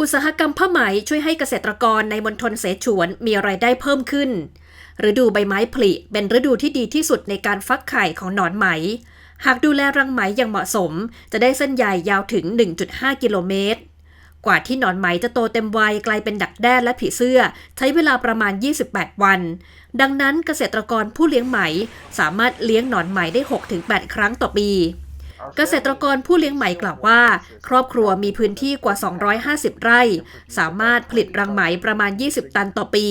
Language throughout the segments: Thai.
อุตสาหกรรมผ้าไหมช่วยให้เกษตรกรในมณฑลเสฉวนมีรายได้เพิ่มขึ้น ฤดูใบไม้ผลิเป็นฤดูที่ดีที่สุดในการฟักไข่ของหนอนไหม หากดูแลรังไหมอย่างเหมาะสม จะได้เส้นใยยาวถึง 1.5 กิโลเมตร กว่าที่หนอนไหมจะโตเต็มวัยกลายเป็นดักแด้และผีเสื้อ ใช้เวลาประมาณ 28 วัน ดังนั้นเกษตรกรผู้เลี้ยงไหมสามารถเลี้ยงหนอนไหมได้ 6-8 ครั้งต่อปี เกษตรกรผู้เลี้ยงไหมกล่าวว่า ครอบครัวมีพื้นที่กว่า 250 ไร่ สามารถผลิตรังไหมประมาณ 20 ตันต่อปี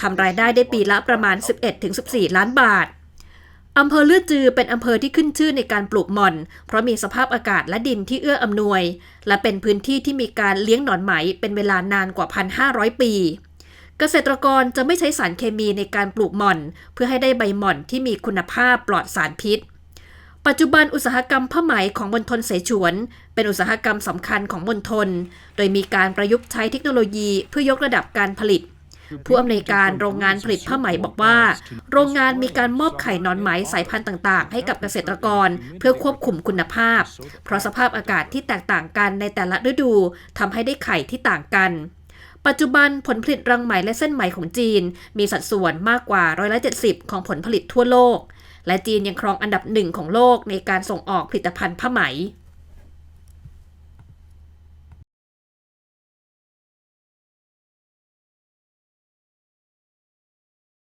ทำรายได้ได้ปีละประมาณ 11-14 ล้านบาทอำเภอเลือดจือเป็นอำเภอที่ขึ้นชื่อในการปลูกหม่อน เพราะมีสภาพอากาศและดินที่เอื้ออำนวย และเป็นพื้นที่ที่มีการเลี้ยงหนอนไหมเป็นเวลานานกว่า 1,500 ปี เกษตรกรจะไม่ใช้สารเคมีในการปลูกหม่อน เพื่อให้ได้ใบหม่อนที่มีคุณภาพปลอดสารพิษ ปัจจุบันอุตสาหกรรมผ้าไหมของมณฑลเสฉวน เป็นอุตสาหกรรมสำคัญของมณฑลโดยมีการประยุกต์ใช้เทคโนโลยีเพื่อยกระดับการผลิต ผู้อำนวยการโรงงานผลิตผ้าไหมบอกว่า โรงงานมีการมอบไข่นอนไหมสายพันธุ์ต่างๆ ให้กับเกษตรกร เพื่อควบคุมคุณภาพ เพราะสภาพอากาศที่แตกต่างกันในแต่ละฤดูทำให้ได้ไข่ที่ต่างกันปัจจุบันผลผลิตรังไหมและเส้นไหมของจีน มีสัดส่วนมากกว่าร้อยละ70 ของผลผลิตทั่วโลก และจีนยังครองอันดับหนึ่งของโลกในการส่งออกผลิตภัณฑ์ผ้าไหม